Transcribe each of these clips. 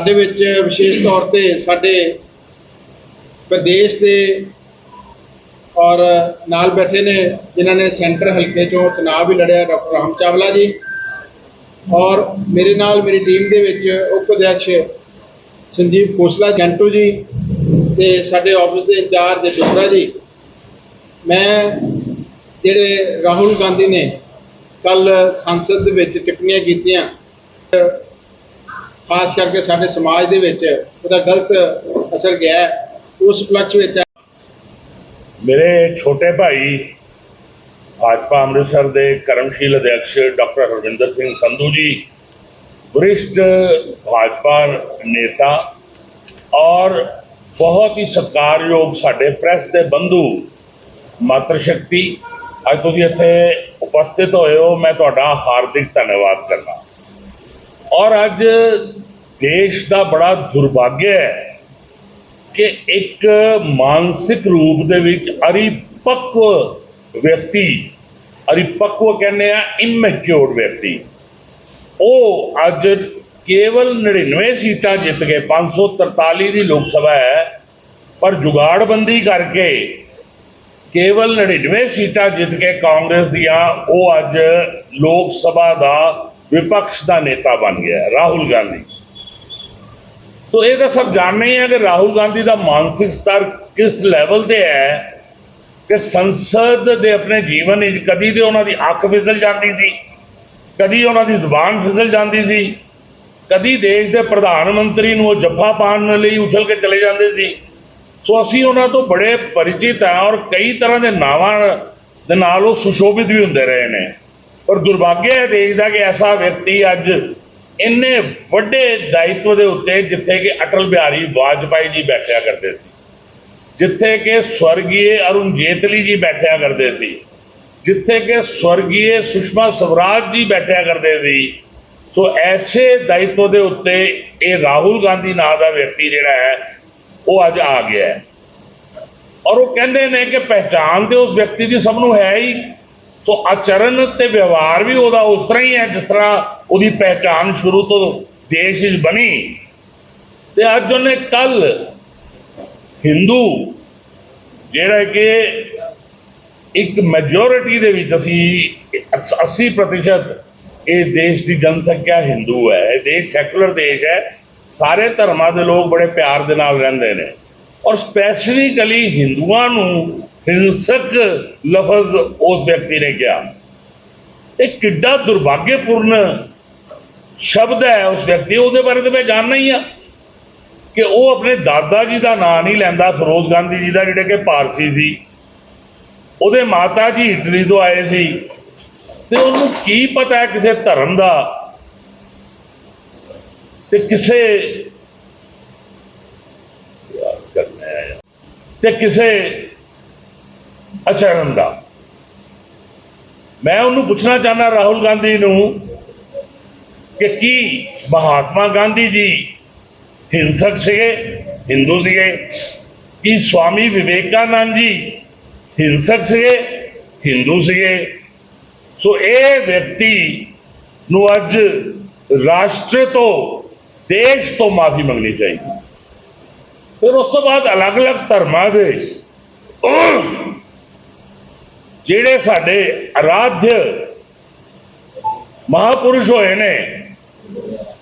ਸਾਡੇ ਵਿੱਚ ਵਿਸ਼ੇਸ਼ ਤੌਰ ਤੇ ਸਾਡੇ ਪ੍ਰਦੇਸ਼ ਦੇ ਔਰ ਨਾਲ ਬੈਠੇ ਨੇ, ਜਿਨ੍ਹਾਂ ਨੇ ਸੈਂਟਰ ਹਲਕੇ ਚੋਂ ਚੁਣਾਵ ਵੀ ਲੜਿਆ, ਡਾਕਟਰ ਰਾਮ ਚਾਵਲਾ ਜੀ। ਔਰ ਮੇਰੇ ਨਾਲ ਮੇਰੀ ਟੀਮ ਦੇ ਵਿੱਚ ਉਪ ਅਧਿਕਸ਼ ਸੰਜੀਵ ਖੋਸਲਾ ਜੰਟੂ ਜੀ ਤੇ ਸਾਡੇ ਆਫਿਸ ਦੇ ਇੰਚਾਰਜ ਡੋਗਰਾ ਜੀ। ਮੈਂ, ਜਿਹੜੇ ਰਾਹੁਲ ਗਾਂਧੀ ਨੇ ਕੱਲ ਸੰਸਦ ਦੇ ਵਿੱਚ ਟਿੱਪਣੀਆਂ ਕੀਤੀਆਂ ਖਾਸ ਕਰਕੇ ਸਾਡੇ ਸਮਾਜ ਦੇ ਵਿੱਚ ਉਹਦਾ ਗਲਤ ਅਸਰ ਗਿਆ ਉਸ ਉਪਲਕਸ਼ ਵਿੱਚ ਮੇਰੇ ਛੋਟੇ ਭਾਈ ਭਾਜਪਾ ਅੰਮ੍ਰਿਤਸਰ ਦੇ ਕਰਮਸ਼ੀਲ ਅਧਿਕਸ਼ ਡਾਕਟਰ ਹਰਵਿੰਦਰ ਸਿੰਘ ਸੰਧੂ ਜੀ, ਵਰਿਸ਼ਟ ਭਾਜਪਾ ਨੇਤਾ ਔਰ ਬਹੁਤ ਹੀ ਸਤਿਕਾਰਯੋਗ ਸਾਡੇ ਪ੍ਰੈਸ ਦੇ ਬੰਧੂ ਮਾਤਰ ਸ਼ਕਤੀ, ਅੱਜ ਤੁਸੀਂ ਇੱਥੇ ਉਪਸਥਿਤ ਹੋਏ ਹੋ, ਮੈਂ ਤੁਹਾਡਾ ਹਾਰਦਿਕ ਧੰਨਵਾਦ ਕਰਦਾ। ਔਰ ਅੱਜ ਦੇਸ਼ ਦਾ ਬੜਾ ਦੁਰਭਾਗਿਆ ਹੈ ਕਿ ਇੱਕ ਮਾਨਸਿਕ ਰੂਪ ਦੇ ਵਿੱਚ ਅਰਿਪਕਵ ਵਿਅਕਤੀ, ਅਰਿਪਕਵ ਕਹਿੰਦੇ ਆ ਇਮੈਚੁਰਡ ਵਿਅਕਤੀ, ਉਹ ਅੱਜ ਕੇਵਲ 99 ਸੀਟਾਂ ਜਿੱਤ ਕੇ 543 ਦੀ ਲੋਕ ਸਭਾ ਹੈ, ਪਰ ਜੁਗਾੜਬੰਦੀ ਕਰਕੇ ਕੇਵਲ 99 ਸੀਟਾਂ ਜਿੱਤ ਕੇ ਕਾਂਗਰਸ ਦੀਆਂ, ਉਹ ਅੱਜ ਲੋਕ ਸਭਾ ਦਾ ਵਿਪਕਸ਼ ਦਾ ਨੇਤਾ ਬਣ ਗਿਆ ਰਾਹੁਲ ਗਾਂਧੀ। ਸੋ ਇਹ ਤਾਂ ਸਭ ਜਾਣਦੇ ਹੀ ਹੈ ਕਿ ਰਾਹੁਲ ਗਾਂਧੀ ਦਾ ਮਾਨਸਿਕ ਸਤਰ ਕਿਸ ਲੈਵਲ ਤੇ ਹੈ ਕਿ ਸੰਸਦ ਦੇ ਆਪਣੇ ਜੀਵਨ ਵਿੱਚ ਕਦੀ ਤੇ ਉਹਨਾਂ ਦੀ ਅੱਖ ਫਿਸਲ ਜਾਂਦੀ ਸੀ, ਕਦੀ ਉਹਨਾਂ ਦੀ ਜ਼ੁਬਾਨ ਫਿਸਲ ਜਾਂਦੀ ਸੀ, ਕਦੀ ਦੇਸ਼ ਦੇ ਪ੍ਰਧਾਨ ਮੰਤਰੀ ਨੂੰ ਉਹ ਜੱਫਾ ਪਾਉਣ ਲਈ ਉਛਲ ਕੇ ਚਲੇ ਜਾਂਦੇ ਸੀ। ਸੋ ਅਸੀਂ ਉਹਨਾਂ ਤੋਂ ਬੜੇ ਪਰਿਚਿਤ ਹਾਂ ਔਰ ਕਈ ਤਰ੍ਹਾਂ ਦੇ ਨਾਵਾਂ ਦੇ ਨਾਲ ਉਹ ਸੁਸ਼ੋਭਿਤ ਵੀ ਹੁੰਦੇ ਰਹੇ ਨੇ। ਪਰ ਦੁਰਭਾਗਿਆ ਹੈ ਦੇਸ਼ ਦਾ ਕਿ ਐਸਾ ਵਿਅਕਤੀ ਅੱਜ ਇੰਨੇ ਵੱਡੇ ਦਾਇਿਤਵ ਦੇ ਉੱਤੇ ਜਿੱਥੇ ਕਿ ਅਟਲ ਬਿਹਾਰੀ ਵਾਜਪਾਈ ਜੀ ਬੈਠਿਆ ਕਰਦੇ ਸੀ, ਜਿੱਥੇ ਕਿ ਸਵਰਗੀਏ ਅਰੁਣ ਜੇਤਲੀ ਜੀ ਬੈਠਿਆ ਕਰਦੇ ਸੀ, ਜਿੱਥੇ ਕਿ ਸਵਰਗੀਏ ਸੁਸ਼ਮਾ ਸਵਰਾਜ ਜੀ ਬੈਠਿਆ ਕਰਦੇ ਸੀ, ਸੋ ਐਸੇ ਦਾਇਿਤਵ ਦੇ ਉੱਤੇ ਇਹ ਰਾਹੁਲ ਗਾਂਧੀ ਨਾਂ ਦਾ ਵਿਅਕਤੀ ਜਿਹੜਾ ਹੈ, ਉਹ ਅੱਜ ਆ ਗਿਆ ਹੈ। ਔਰ ਉਹ ਕਹਿੰਦੇ ਨੇ ਕਿ ਪਹਿਚਾਨ ਤੇ ਉਸ ਵਿਅਕਤੀ ਦੀ ਸਭ ਨੂੰ ਹੈ ਹੀ, ਸੋ ਆਚਰਨ ਤੇ ਵਿਵਹਾਰ ਵੀ ਉਹਦਾ ਉਸ ਤਰ੍ਹਾਂ ਹੀ ਹੈ, ਜਿਸ ਤਰ੍ਹਾਂ ਉਹਦੀ ਪਹਿਚਾਨ ਸ਼ੁਰੂ ਤੋਂ ਦੇਸ਼ ਵਿੱਚ ਬਣੀ। ਤੇ ਅੱਜ ਉਹਨੇ ਕੱਲ ਹਿੰਦੂ, ਜਿਹੜਾ ਕਿ ਇੱਕ ਮੈਜੋਰਿਟੀ ਦੇ ਵਿੱਚ ਅਸੀਂ 80% ਇਹ ਦੇਸ਼ ਦੀ ਜਨਸੰਖਿਆ ਹਿੰਦੂ ਹੈ। ਇਹ ਦੇਸ਼ ਸੈਕੂਲਰ ਦੇਸ਼ ਹੈ। ਸਾਰੇ ਧਰਮਾਂ ਦੇ ਲੋਕ ਬੜੇ ਪਿਆਰ ਦੇ ਨਾਲ ਰਹਿੰਦੇ ਨੇ। ਔਰ ਸਪੈਸੀਫਿਕਲੀ ਹਿੰਦੂਆਂ ਨੂੰ ਹਿੰਸਕ ਲਫ਼ਜ਼ ਉਸ ਵਿਅਕਤੀ ਨੇ ਕਿਹਾ। ਇਹ ਕਿੱਡਾ ਦੁਰਭਾਗਯਪੂਰਨ ਸ਼ਬਦ ਹੈ ਉਸ ਵਿਅਕਤੀ, ਉਹਦੇ ਬਾਰੇ ਤਾਂ ਮੈਂ ਜਾਣਨਾ ਹੀ ਆ ਕਿ ਉਹ ਆਪਣੇ ਦਾਦਾ ਜੀ ਦਾ ਨਾਂ ਨਹੀਂ ਲੈਂਦਾ, ਫਿਰੋਜ਼ ਗਾਂਧੀ ਜੀ ਦਾ, ਜਿਹੜੇ ਕਿ ਪਾਰਸੀ ਸੀ। ਉਹਦੇ ਮਾਤਾ ਜੀ ਇਟਲੀ ਤੋਂ ਆਏ ਸੀ। ਤੇ ਉਹਨੂੰ ਕੀ ਪਤਾ ਹੈ ਕਿਸੇ ਧਰਮ ਦਾ? ਤੇ ਕਿਸੇ ਤੇ ਕਿਸੇ ਆਚਰਣ ਦਾ। ਮੈਂ ਉਹਨੂੰ ਪੁੱਛਣਾ ਚਾਹਨਾ ਰਾਹੁਲ ਗਾਂਧੀ ਨੂੰ ਕਿ ਕੀ ਮਹਾਤਮਾ ਗਾਂਧੀ ਜੀ ਹਿੰਸਕ ਸੀਗੇ, ਹਿੰਦੂ ਸੀਗੇ? ਕੀ ਸਵਾਮੀ ਵਿਵੇਕਾਨੰਦ ਜੀ ਹਿੰਸਕ ਸੀਗੇ, ਹਿੰਦੂ ਸੀਗੇ? ਸੋ ਇਹ ਵਿਅਕਤੀ ਨੂੰ ਅੱਜ ਰਾਸ਼ਟਰ ਤੋਂ, ਦੇਸ਼ ਤੋਂ ਮਾਫੀ ਮੰਗਣੀ ਚਾਹੀਦੀ। ਫਿਰ ਉਸ ਤੋਂ ਬਾਅਦ ਅਲੱਗ-ਅਲੱਗ ਧਰਮਾਂ ਦੇ ਜਿਹੜੇ ਸਾਡੇ ਆਰਾਧਿ ਮਹਾਪੁਰਸ਼ ਹੋਏ ਨੇ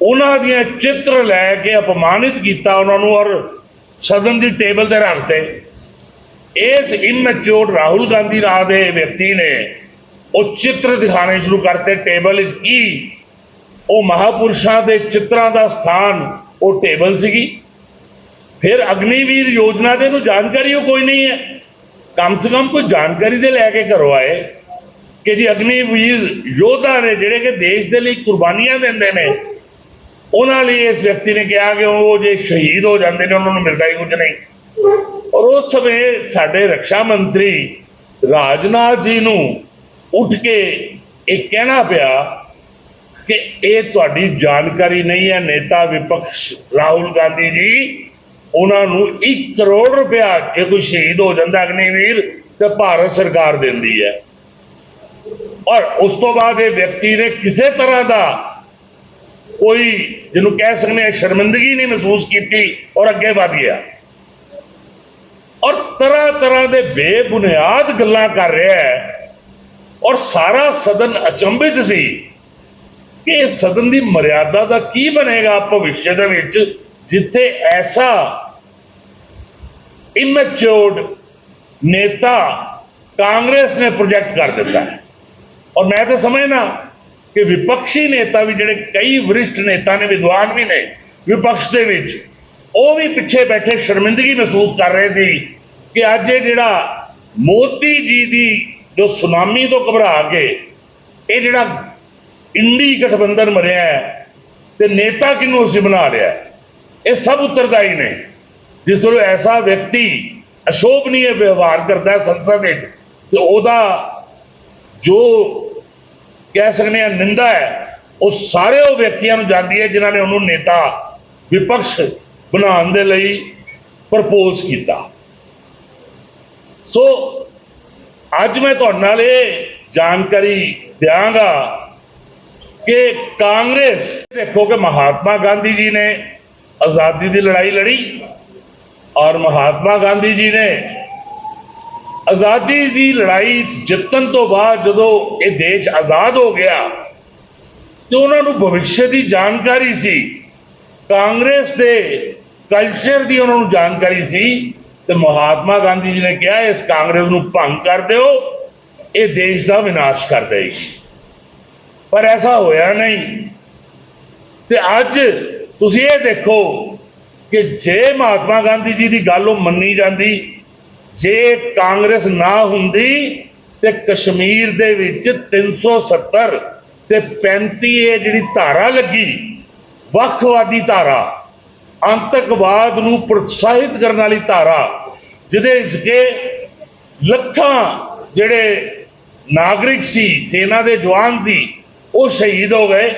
ਉਹਨਾਂ ਦੀਆਂ ਚਿੱਤਰ ਲੈ ਕੇ ਅਪਮਾਨਿਤ ਕੀਤਾ ਉਹਨਾਂ ਨੂੰ ਔਰ ਸਦਨ ਦੀ ਟੇਬਲ ਤੇ। ਰੱਖਦੇ ਇਸ ਇਮੈਚੁਰਡ ਰਾਹੁਲ ਗਾਂਧੀ ਨਾਂ ਦੇ ਵਿਅਕਤੀ ਨੇ ਉਹ ਚਿੱਤਰ ਦਿਖਾਣੇ ਸ਼ੁਰੂ ਕਰਤੇ। ਟੇਬਲ ਵਿੱਚ ਕੀ? ਉਹ ਮਹਾਪੁਰਸ਼ਾਂ ਦੇ ਚਿੱਤਰਾਂ ਦਾ ਸਥਾਨ, ਉਹ ਟੇਬਲ ਸੀਗੀ। ਫਿਰ ਅਗਨੀਵੀਰ ਯੋਜਨਾ ਦੇ ਨੂੰ ਜਾਣਕਾਰੀ ਉਹ ਕੋਈ ਨਹੀਂ ਹੈ। ਕਮ ਸੇ ਕਮ ਕੋਈ ਜਾਣਕਾਰੀ ਦੇ ਲੈ ਕੇ ਘਰੋਂ ਆਏ ਕਿ ਜੀ ਅਗਨੀਵੀਰ ਯੋਧਾ ਨੇ ਜਿਹੜੇ ਕਿ ਦੇਸ਼ ਦੇ ਲਈ ਕੁਰਬਾਨੀਆਂ ਦਿੰਦੇ ਨੇ ਉਹਨਾਂ ਲਈ ਇਸ ਵਿਅਕਤੀ ਨੇ ਕਿਹਾ ਕਿ ਉਹ ਜੇ ਸ਼ਹੀਦ ਹੋ ਜਾਂਦੇ ਨੇ, ਉਹਨਾਂ ਨੂੰ ਮਿਲਦਾ ਹੀ ਕੁਝ ਨਹੀਂ। ਔਰ ਉਸ ਸਮੇਂ ਸਾਡੇ ਰੱਖਿਆ ਮੰਤਰੀ ਰਾਜਨਾਥ ਜੀ ਨੂੰ ਉੱਠ ਕੇ ਇਹ ਕਹਿਣਾ ਪਿਆ ਕਿ ਇਹ ਤੁਹਾਡੀ ਜਾਣਕਾਰੀ ਨਹੀਂ ਹੈ, ਨੇਤਾ ਵਿਪਕਸ਼ ਰਾਹੁਲ ਗਾਂਧੀ ਜੀ, ਉਹਨਾਂ ਨੂੰ 1 ਕਰੋੜ ਰੁਪਇਆ ਜੇ ਕੋਈ ਸ਼ਹੀਦ ਹੋ ਜਾਂਦਾ ਅਗਨੀਵੀਰ, ਤੇ ਭਾਰਤ ਸਰਕਾਰ ਦਿੰਦੀ ਹੈ। ਔਰ ਉਸ ਤੋਂ ਬਾਅਦ ਇਹ ਵਿਅਕਤੀ ਨੇ ਕਿਸੇ ਤਰ੍ਹਾਂ ਦਾ ਕੋਈ ਜਿਹਨੂੰ ਕਹਿ ਸਕਦੇ ਆ ਸ਼ਰਮਿੰਦਗੀ ਨਹੀਂ ਮਹਿਸੂਸ ਕੀਤੀ ਔਰ ਅੱਗੇ ਵਧ ਗਿਆ। ਔਰ ਤਰ੍ਹਾਂ ਤਰ੍ਹਾਂ ਦੇ ਬੇਬੁਨਿਆਦ ਗੱਲਾਂ ਕਰ ਰਿਹਾ ਹੈ। ਔਰ ਸਾਰਾ ਸਦਨ ਅਚੰਭਿਤ ਸੀ ਕਿ ਇਹ ਸਦਨ ਦੀ ਮਰਿਆਦਾ ਦਾ ਕੀ ਬਣੇਗਾ ਭਵਿੱਖ ਦੇ ਵਿੱਚ, ਜਿੱਥੇ ਐਸਾ ਇਮੈਚੁਰਡ ਨੇਤਾ ਕਾਂਗਰਸ ਨੇ ਪ੍ਰੋਜੈਕਟ ਕਰ ਦਿੱਤਾ। ਹੈ ਔਰ ਮੈਂ ਤਾਂ ਸਮਝਣਾ ਕਿ ਵਿਪਕਸ਼ੀ ਨੇਤਾ ਵੀ ਜਿਹੜੇ ਕਈ ਵਰਿਸ਼ਠ ਨੇਤਾ ਨੇ, ਵਿਦਵਾਨ ਵੀ ਨੇ, ਵਿਪਕਸ਼ ਦੇ ਵਿੱਚ, ਉਹ ਵੀ ਪਿੱਛੇ ਬੈਠੇ ਸ਼ਰਮਿੰਦਗੀ ਮਹਿਸੂਸ ਕਰ ਰਹੇ ਸੀ ਕਿ ਅੱਜ ਇਹ ਜਿਹੜਾ ਮੋਦੀ ਜੀ ਦੀ ਜੋ ਸੁਨਾਮੀ ਤੋਂ ਘਬਰਾ ਕੇ ਇਹ ਜਿਹੜਾ ਇੰਡੀ ਗਠਬੰਧਨ ਮਰਿਆ ਹੈ ਤੇ ਨੇਤਾ ਕਿਹਨੂੰ ਅਸੀਂ ਬਣਾ ਰਿਹਾ ਇਹ ਸਭ ਉੱਤਰਦਾਈ ਨੇ, ਜਿਸ ਵੇਲੇ ਐਸਾ ਵਿਅਕਤੀ ਅਸ਼ੋਭਨੀय ਵਿਵਹਾਰ ਕਰਦਾ ਹੈ ਸੰਸਦ ਵਿੱਚ ਤੇ ਉਹਦਾ ਜੋ ਕਹਿ ਸਕਦੇ ਆ ਨਿੰਦਾ ਹੈ, ਉਹ ਸਾਰੇ ਉਹ ਵਿਅਕਤੀਆਂ ਨੂੰ ਜਾਂਦੀ ਹੈ ਜਿਨ੍ਹਾਂ ਨੇ ਉਹਨੂੰ ਨੇਤਾ ਵਿਪਕਸ਼ ਬਣਾਉਣ ਦੇ ਲਈ ਪ੍ਰਪੋਜ਼ ਕੀਤਾ। ਸੋ ਅੱਜ ਮੈਂ ਤੁਹਾਡੇ ਨਾਲ ਇਹ ਜਾਣਕਾਰੀ ਦਿਆਂਗਾ ਕਿ ਕਾਂਗਰਸ, ਦੇਖੋ ਕਿ ਮਹਾਤਮਾ ਗਾਂਧੀ ਜੀ ਨੇ ਆਜ਼ਾਦੀ ਦੀ ਲੜਾਈ ਲੜੀ ਔਰ ਮਹਾਤਮਾ ਗਾਂਧੀ ਜੀ ਨੇ ਆਜ਼ਾਦੀ ਦੀ ਲੜਾਈ ਜਿੱਤਣ ਤੋਂ ਬਾਅਦ ਜਦੋਂ ਇਹ ਦੇਸ਼ ਆਜ਼ਾਦ ਹੋ ਗਿਆ, ਤੇ ਉਹਨਾਂ ਨੂੰ ਭਵਿੱਖ ਦੀ ਜਾਣਕਾਰੀ ਸੀ। ਕਾਂਗਰਸ ਦੇ ਕਲਚਰ ਦੀ ਉਹਨਾਂ ਨੂੰ ਜਾਣਕਾਰੀ ਸੀ ਤੇ ਮਹਾਤਮਾ ਗਾਂਧੀ ਜੀ ਨੇ ਕਿਹਾ, ਇਸ ਕਾਂਗਰਸ ਨੂੰ ਭੰਗ ਕਰ ਦਿਓ, ਇਹ ਦੇਸ਼ ਦਾ ਵਿਨਾਸ਼ ਕਰ ਦੇਗੀ। ਪਰ ਐਸਾ ਹੋਇਆ ਨਹੀਂ। ਤੇ ਅੱਜ ਤੁਸੀਂ ਇਹ ਦੇਖੋ ਕਿ ਜੇ ਮਹਾਤਮਾ ਗਾਂਧੀ ਜੀ ਦੀ ਗੱਲ ਉਹ ਮੰਨੀ ਜਾਂਦੀ ਜੇ ਕਾਂਗਰਸ ਨਾ ਹੁੰਦੀ ਤੇ ਕਸ਼ਮੀਰ ਦੇ ਵਿੱਚ 370 ਤੇ 35 ਇਹ ਜਿਹੜੀ ਧਾਰਾ ਲੱਗੀ, ਵੱਖਵਾਦੀ ਧਾਰਾ ਅੰਤਕਵਾਦ ਨੂੰ ਪ੍ਰੋਤਸਾਹਿਤ ਕਰਨ ਵਾਲੀ ਧਾਰਾ, ਜਿਹਦੇ ਵਿੱਚ ਕਿ ਲੱਖਾਂ ਜਿਹੜੇ ਨਾਗਰਿਕ ਸੀ, ਸੈਨਾ ਦੇ ਜਵਾਨ ਸੀ, ਉਹ ਸ਼ਹੀਦ ਹੋ ਗਏ,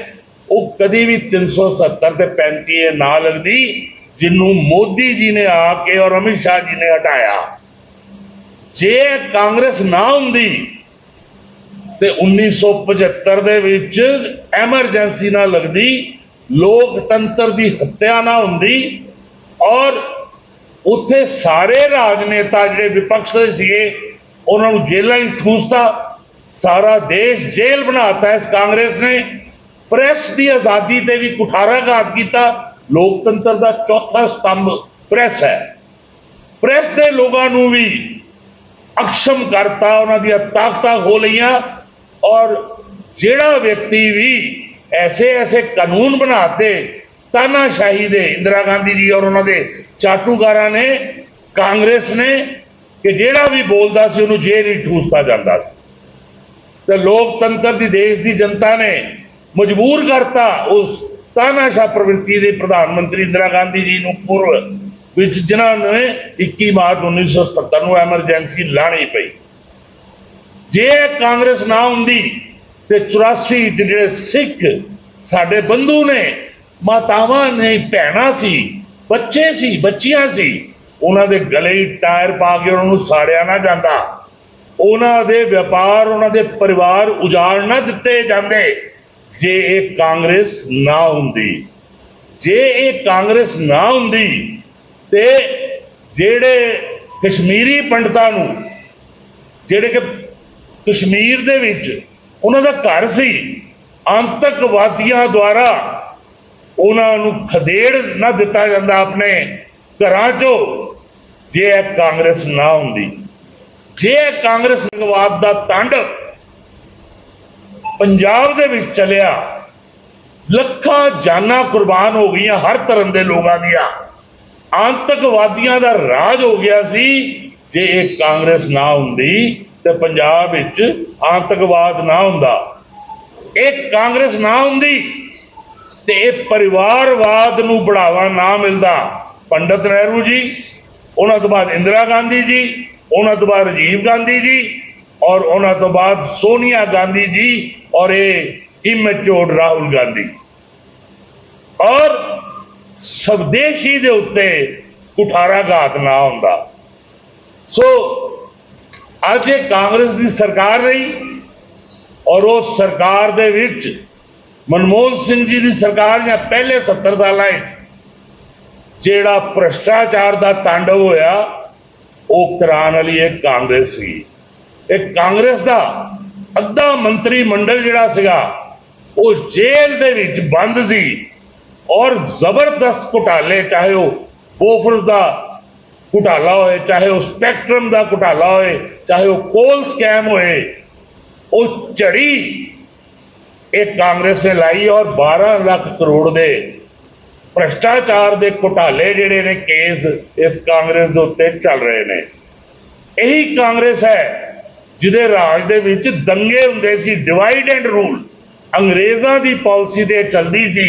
ਉਹ ਕਦੀ ਵੀ 370 ਤੇ 35 ਇਹ ਨਾ ਲੱਗਦੀ, ਜਿਹਨੂੰ ਮੋਦੀ ਜੀ ਨੇ ਆ ਕੇ ਔਰ ਅਮਿਤ ਸ਼ਾਹ ਜੀ ਨੇ ਹਟਾਇਆ। ਜੇ ਕਾਂਗਰਸ ਨਾ ਹੁੰਦੀ, ਤੇ 1975 ਦੇ ਵਿੱਚ ਐਮਰਜੈਂਸੀ ਨਾ ਲੱਗਦੀ, ਲੋਕਤੰਤਰ ਦੀ ਹੱਤਿਆ ਨਾ ਹੁੰਦੀ, ਔਰ ਉੱਥੇ ਸਾਰੇ ਰਾਜਨੇਤਾ ਜਿਹੜੇ ਵਿਪਕਸ਼ ਦੇ ਸੀਗੇ, ਉਹਨਾਂ ਨੂੰ ਜੇਲ੍ਹਾਂ ਹੀ ਠੂਸਤਾ, ਸਾਰਾ ਦੇਸ਼ ਜੇਲ੍ਹ ਬਣਾਤਾ ਇਸ ਕਾਂਗਰਸ ਨੇ। ਪ੍ਰੈਸ ਦੀ ਆਜ਼ਾਦੀ ਤੇ ਵੀ ਕੁਠਾਰਾਘਾਤ ਕੀਤਾ, ਲੋਕਤੰਤਰ ਦਾ ਚੌਥਾ ਸਤੰਭ ਪ੍ਰੈਸ ਹੈ। ਪ੍ਰੈਸ ਦੇ ਲੋਕਾਂ ਨੂੰ ਵੀ ਅਕਸ਼ਮ ਕਰਤਾ, ਉਹਨਾਂ ਦੀਆਂ ਤਾਕਤਾਂ ਖੋ ਲਈਆਂ। ਔਰ ਜਿਹੜਾ ਵਿਅਕਤੀ ਵੀ ਐਸੇ ਐਸੇ ਕਾਨੂੰਨ ਬਣਾਤੇ, ਤਾਨਾਸ਼ਾਹੀ ਦੇ, ਇੰਦਰਾ ਗਾਂਧੀ ਜੀ ਔਰ ਉਹਨਾਂ ਦੇ ਚਾਟੂਕਾਰਾਂ ਨੇ, ਕਾਂਗਰਸ ਨੇ, ਕਿ ਜਿਹੜਾ ਵੀ ਬੋਲਦਾ ਸੀ ਉਹਨੂੰ ਜੇਲ੍ਹ ਹੀ ਠੂਸਤਾ ਜਾਂਦਾ ਸੀ। ਤੇ ਲੋਕਤੰਤਰ ਦੀ, ਦੇਸ਼ ਦੀ ਜਨਤਾ ਨੇ ਮਜਬੂਰ ਕਰਤਾ ਉਸ ਤਾਨਾਸ਼ਾਹ ਪ੍ਰਵਿਰਤੀ ਦੇ ਪ੍ਰਧਾਨ ਮੰਤਰੀ ਇੰਦਰਾ ਗਾਂਧੀ ਜੀ ਨੂੰ ਪੂਰਵ ਵਿੱਚ ਜਿਨ੍ਹਾਂ ਨੇ 21 ਮਾਰਚ 1977 ਨੂੰ ਐਮਰਜੈਂਸੀ ਲਾਣੀ ਪਈ। ਜੇ ਕਾਂਗਰਸ ਨਾ ਹੁੰਦੀ, ਤੇ 84 ਦੇ ਜਿਹੜੇ ਸਿੱਖ ਸਾਡੇ ਬੰਧੂ ਨੇ, ਮਾਤਾਵਾਂ ਨੇ, ਭੈਣਾਂ ਸੀ, ਬੱਚੇ ਸੀ, ਬੱਚੀਆਂ ਸੀ, ਉਹਨਾਂ ਦੇ ਗਲੇ ਹੀ ਟਾਇਰ ਪਾ ਕੇ ਉਹਨਾਂ ਨੂੰ ਸਾੜਿਆ ਨਾ ਜਾਂਦਾ। ਉਹਨਾਂ ਦੇ ਵਪਾਰ, ਉਹਨਾਂ ਦੇ ਪਰਿਵਾਰ ਉਜਾੜ ਨਾ ਦਿੱਤੇ ਜਾਂਦੇ। ਜੇ ਇਹ ਕਾਂਗਰਸ ਨਾ ਹੁੰਦੀ, ਜੇ ਇਹ ਕਾਂਗਰਸ ਨਾ ਹੁੰਦੀ ਤੇ ਜਿਹੜੇ ਕਸ਼ਮੀਰੀ ਪੰਡਤਾਂ ਨੂੰ, ਜਿਹੜੇ ਕਿ ਕਸ਼ਮੀਰ ਦੇ ਵਿੱਚ ਉਹਨਾਂ ਦਾ ਘਰ ਸੀ, ਆਤੰਕਵਾਦੀਆਂ ਦੁਆਰਾ ਉਹਨਾਂ ਨੂੰ ਖਦੇੜ ਨਾ ਦਿੱਤਾ ਜਾਂਦਾ ਆਪਣੇ ਘਰਾਂ 'ਚੋਂ, ਜੇ ਇਹ ਕਾਂਗਰਸ ਨਾ ਹੁੰਦੀ। ਜੇ ਇਹ ਕਾਂਗਰਸ ਅੰਤਕਵਾਦ ਦਾ ਤੰਡ ਪੰਜਾਬ ਦੇ ਵਿੱਚ ਚੱਲਿਆ, ਲੱਖਾਂ ਜਾਨਾਂ ਕੁਰਬਾਨ ਹੋ ਗਈਆਂ ਹਰ ਧਰਮ ਦੇ ਲੋਕਾਂ ਦੀਆਂ। ਆਤੰਕਵਾਦੀਆਂ ਦਾ ਰਾਜ ਹੋ ਗਿਆ ਸੀ, ਜੇ ਇਹ ਕਾਂਗਰਸ ਨਾ ਹੁੰਦੀ, ਤੇ ਪੰਜਾਬ ਵਿੱਚ ਆਤੰਕਵਾਦ ਨਾ ਹੁੰਦਾ। ਇਹ ਕਾਂਗਰਸ ਨਾ ਹੁੰਦੀ, ਤੇ ਇਹ ਪਰਿਵਾਰਵਾਦ ਨੂੰ ਬੜਾਵਾ ਨਾ ਮਿਲਦਾ। ਪੰਡਤ ਨਹਿਰੂ ਜੀ, ਉਹਨਾਂ ਤੋਂ ਬਾਅਦ ਇੰਦਰਾ ਗਾਂਧੀ ਜੀ, ਉਹਨਾਂ ਤੋਂ ਬਾਅਦ ਰਾਜੀਵ ਗਾਂਧੀ ਜੀ, ਔਰ ਉਹਨਾਂ ਤੋਂ ਬਾਅਦ ਸੋਨੀਆ ਗਾਂਧੀ ਜੀ, ਔਰ ਇਹ ਇਮੈਚੋਰ ਰਾਹੁਲ ਗਾਂਧੀ। ਔਰ ਸਵਦੇਸ਼ੀ ਦੇ ਉੱਤੇ ਕੁਠਾਰਾਘਾਤ ਨਾ ਹੁੰਦਾ। ਸੋ ਅੱਜ ਇਹ ਕਾਂਗਰਸ ਦੀ ਸਰਕਾਰ ਰਹੀ ਔਰ ਉਹ ਸਰਕਾਰ ਦੇ ਵਿੱਚ ਮਨਮੋਹਨ ਸਿੰਘ ਜੀ ਦੀ ਸਰਕਾਰ ਜਾਂ ਪਹਿਲੇ 70 ਸਾਲਾਂ 'ਚ ਜਿਹੜਾ ਭ੍ਰਸ਼ਟਾਚਾਰ ਦਾ ਤਾਂਡਵ ਹੋਇਆ, ਉਹ ਕਰਾਉਣ ਵਾਲੀ ਇਹ ਕਾਂਗਰਸ ਸੀ। ਇਹ ਕਾਂਗਰਸ ਦਾ ਅੱਧਾ ਮੰਤਰੀ ਮੰਡਲ ਜਿਹੜਾ ਸੀਗਾ, ਉਹ ਜੇਲ੍ਹ ਦੇ ਵਿੱਚ ਬੰਦ ਸੀ। ਔਰ ਜ਼ਬਰਦਸਤ ਘੁਟਾਲੇ, ਚਾਹੇ ਉਹ ਬੋਫਰ ਦਾ ਘੁਟਾਲਾ ਹੋਏ, ਚਾਹੇ ਉਹ ਸਪੈਕਟਰਮ ਦਾ ਘੁਟਾਲਾ ਹੋਏ, ਚਾਹੇ ਉਹ ਕੋਲ ਸਕੈਮ ਹੋਏ, ਉਹ ਝੜੀ ਇਹ ਕਾਂਗਰਸ ਨੇ ਲਾਈ ਔਰ 12 ਲੱਖ ਕਰੋੜ ਦੇ ਭ੍ਰਸ਼ਟਾਚਾਰ ਦੇ ਘੁਟਾਲੇ ਜਿਹੜੇ ਨੇ ਕੇਸ ਇਸ ਕਾਂਗਰਸ ਦੇ ਉੱਤੇ ਚੱਲ ਰਹੇ ਨੇ। ਇਹੀ ਕਾਂਗਰਸ ਹੈ ਜਿਹਦੇ ਰਾਜ ਦੇ ਵਿੱਚ ਦੰਗੇ ਹੁੰਦੇ ਸੀ ਡਿਵਾਈਡ ਐਂਡ ਰੂਲ ਅੰਗਰੇਜ਼ਾਂ ਦੀ ਪਾਲਿਸੀ ਤੇ ਚੱਲਦੀ ਸੀ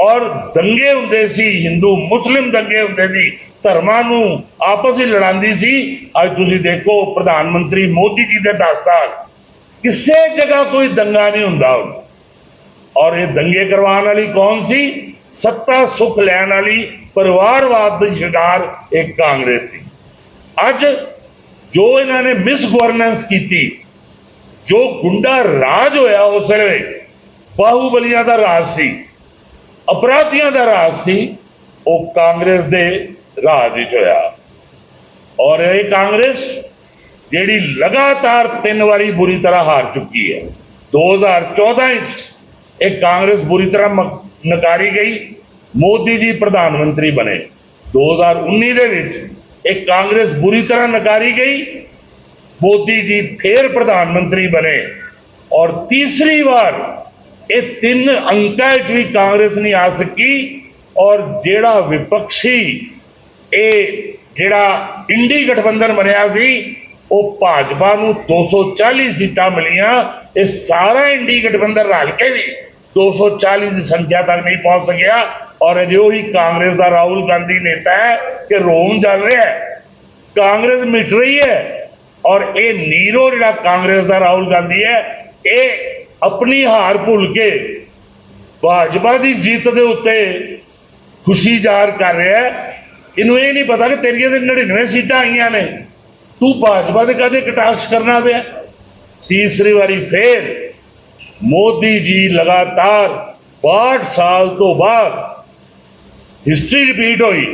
ਔਰ ਦੰਗੇ ਹੁੰਦੇ ਸੀ, ਹਿੰਦੂ, ਮੁਸਲਿਮ ਦੰਗੇ ਹੁੰਦੇ ਸੀ, ਧਰਮਾਂ ਨੂੰ ਆਪਸ ਵਿੱਚ ਲੜਾਉਂਦੀ ਸੀ। ਅੱਜ ਤੁਸੀਂ ਦੇਖੋ, ਪ੍ਰਧਾਨ ਮੰਤਰੀ ਮੋਦੀ ਜੀ ਦੇ 10 ਸਾਲ, ਕਿਸੇ ਜਗ੍ਹਾ ਕੋਈ ਦੰਗਾ ਨਹੀਂ ਹੁੰਦਾ ਹੁਣ। ਔਰ ਇਹ ਦੰਗੇ ਕਰਵਾਉਣ ਵਾਲੀ ਕੌਣ ਸੀ? ਸੱਤਾ ਸੁਖ ਲੈਣ ਵਾਲੀ, ਪਰਿਵਾਰਵਾਦ ਦੀ ਸ਼ਿਕਾਰ ਇੱਕ ਕਾਂਗਰਸ ਸੀ। ਅੱਜ ਜੋ ਇਹਨਾਂ ਨੇ ਮਿਸ ਗਵਰਨੈਂਸ ਕੀਤੀ, ਜੋ ਗੁੰਡਾ ਰਾਜ ਹੋਇਆ ਉਸ ਵੇਲੇ, ਬਾਹੂਬਲੀਆਂ ਦਾ ਰਾਜ ਸੀ। ਅਪਰਾਧੀਆਂ ਦਾ ਰਾਜ ਸੀ, ਉਹ ਕਾਂਗਰਸ ਦੇ ਰਾਜ ਵਿੱਚ ਹੋਇਆ। ਔਰ ਇਹ ਕਾਂਗਰਸ ਜਿਹੜੀ ਲਗਾਤਾਰ ਤਿੰਨ ਵਾਰੀ ਬੁਰੀ ਤਰ੍ਹਾਂ ਹਾਰ ਚੁੱਕੀ ਹੈ। 2014 ਵਿੱਚ ਇਹ ਕਾਂਗਰਸ ਬੁਰੀ ਤਰ੍ਹਾਂ ਨਕਾਰੀ ਗਈ। ਮੋਦੀ ਜੀ ਪ੍ਰਧਾਨ ਮੰਤਰੀ ਬਣੇ। 2019 ਦੇ ਵਿੱਚ ਇਹ ਕਾਂਗਰਸ ਬੁਰੀ ਤਰ੍ਹਾਂ ਨਕਾਰੀ ਗਈ। ਮੋਦੀ ਜੀ ਫੇਰ ਪ੍ਰਧਾਨ ਮੰਤਰੀ ਬਣੇ। ਔਰ ਤੀਸਰੀ ਵਾਰ ਇਹ ਤਿੰਨ ਅੰਕਾਂ 'ਚ ਵੀ ਕਾਂਗਰਸ ਨਹੀਂ ਆ ਸਕੀ ਔਰ ਜਿਹੜਾ ਵਿਪਕਸ਼ੀ, ਇਹ ਜਿਹੜਾ ਇੰਡੀ ਗਠਬੰਧਨ ਬਣਿਆ ਸੀ, ਉਹ ਭਾਜਪਾ ਨੂੰ 240 ਸੀਟਾਂ ਮਿਲੀਆਂ, ਇਹ ਸਾਰਾ ਇੰਡੀ ਗਠਬੰਧਨ ਰਲ ਕੇ ਵੀ 240 ਦੀ ਸੰਖਿਆ ਤੱਕ ਨਹੀਂ ਪਹੁੰਚ ਸਕਿਆ ਔਰ ਅਜੇ ਉਹੀ ਕਾਂਗਰਸ ਦਾ ਰਾਹੁਲ ਗਾਂਧੀ ਨੇਤਾ ਹੈ ਕਿ ਰੋਮ ਚੱਲ ਰਿਹਾ ਹੈ। ਕਾਂਗਰਸ ਮਿਟ ਰਹੀ ਹੈ ਔਰ ਇਹ ਨੀਰੋ ਜਿਹੜਾ ਕਾਂਗਰਸ ਦਾ ਰਾਹੁਲ ਗਾਂਧੀ ਹੈ, ਇਹ ਆਪਣੀ ਹਾਰ ਭੁੱਲ ਕੇ ਭਾਜਪਾ ਦੀ ਜਿੱਤ ਦੇ ਉੱਤੇ ਖੁਸ਼ੀ ਜ਼ਾਹਰ ਕਰ ਰਿਹਾ ਇਹਨੂੰ ਇਹ ਨਹੀਂ ਪਤਾ ਕਿ ਤੇਰੀਆਂ ਤੇ 99 ਸੀਟਾਂ ਆਈਆਂ ਨੇ। ਤੂੰ ਭਾਜਪਾ ਦੇ ਕਦੇ ਕਟਾਕਸ਼ ਕਰਨਾ ਪਿਆ? ਤੀਸਰੀ ਵਾਰੀ ਫੇਰ ਮੋਦੀ ਜੀ ਲਗਾਤਾਰ 62 ਸਾਲ ਤੋਂ ਬਾਅਦ ਹਿਸਟਰੀ ਰਿਪੀਟ ਹੋਈ